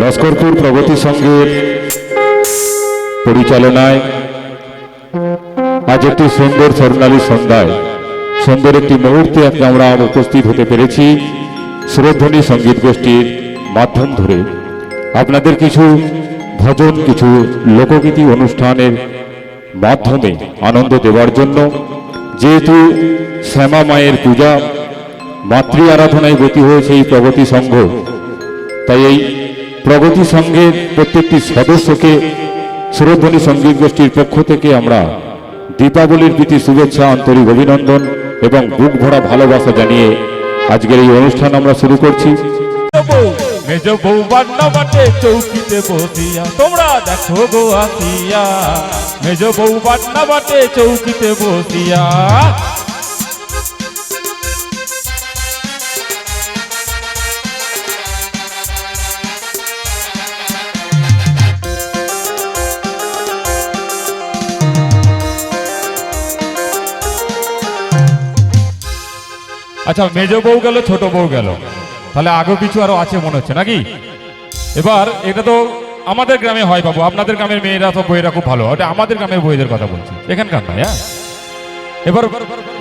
লস্করপুর প্রগতি সংঘের পরিচালনায় আজ একটি সুন্দর স্বর্ণালী সন্ধ্যায়। সুন্দর একটি মুহূর্তে আজকে আমরা উপস্থিত হতে পেরেছি সুরধ্বনি সংগীত গোষ্ঠীর মাধ্যম ধরে। আপনাদের কিছু ভজন, কিছু লোকগীতি অনুষ্ঠানের মাধ্যমে আনন্দ দেওয়ার জন্য যেহেতু শ্যামা মায়ের পূজা, মাতৃ আরাধনায় গতি হয়েছে এই প্রগতি সংঘ, তাই এই প্রগতি সংঘের প্রত্যেকটি সদস্যকে সুরধ্বনি সংগীত গোষ্ঠীর পক্ষ থেকে আমরা দীপাবলির প্রীতি শুভেচ্ছা, আন্তরিক অভিনন্দন এবং বুক ভরা ভালোবাসা জানিয়ে আজকের এই অনুষ্ঠান আমরা শুরু করছি। তোমরা দেখো বাটে আচ্ছা মেজ বউ গেল, ছোট বউ গেল। তাহলে আগে কিছু আরও আছে মনে হচ্ছে, নাকি? এবার, এটা তো আমাদের গ্রামে হয় বাবু, আপনাদের গ্রামের মেয়েরা তো বইয়েরা খুব ভালো ওটা আমাদের গ্রামের বইয়েদের কথা বলছি, এখানকার নয় হ্যাঁ? এবার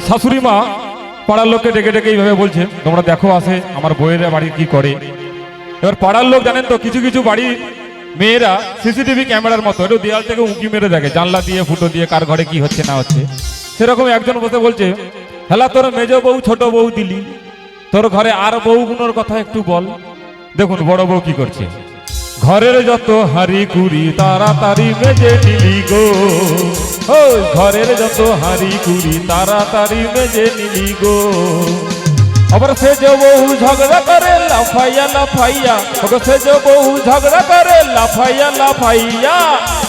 শাশুড়ি মা পাড়ার লোককে ডেকে ডেকে এইভাবে বলছে, তোমরা দেখো আসে আমার বইয়েরা বাড়ি কি করে? এবার পাড়ার লোক, জানেন তো, কিছু কিছু বাড়ির মেয়েরা সিসিটিভি ক্যামেরার মতো, একটু দেয়াল থেকে উঁকি মেরে দেখে, জানলা দিয়ে, ফুটো দিয়ে, কার ঘরে কি হচ্ছে, না হচ্ছে। সেরকম একজন বসে বলছে হেলা, তোর মেজ বউ, ছোট বউ দিলি। তোর ঘরে আর বউ বউগুলোর কথা একটু বল। দেখুন, বড় বউ কি করছে? ঘরের যত হাড়ি কুড়ি, তাড়াতাড়ি মেজে নিলি গো। ও, ঘরের যত হাড়ি কুড়ি, তাড়াতাড়ি মেজে নিলি গো। আবার সে যে বহু ঝগড়া করে, লাফাইয়া লাফাইয়া। সে যে বহু ঝগড়া করে, লাফাইয়া লাফাইয়া।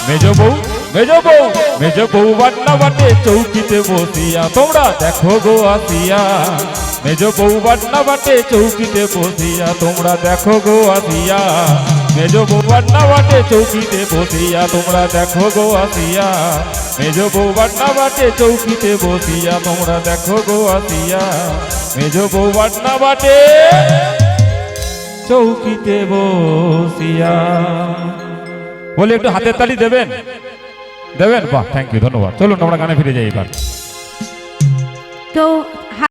মেজ বউ মেজ বউ মেজ বউ বাটনা বাটে, চৌকিতে বসিয়া, তোমরা দেখো গো আসিয়া। মেজ বউ বাটনা বাটে, চৌকিতে বসিয়া, তোমরা দেখো গো আসিয়া। মেজ বউ বাটনা বাটে, চৌকিতে বসিয়া, তোমরা দেখো গো আসিয়া। মেজ বউ বাটনা বাটে, চৌকিতে বসিয়া, তোমরা দেখো গো আসিয়া। মেজ বউ বাটনা বাটে, চৌকিতে বসিয়া। বলে, একটু হাতের তালি দেবেন? দেবেন? বাহ থ্যাংক ইউ ধন্যবাদ। চলুন আমরা গানে ফিরে যাই এবার। তো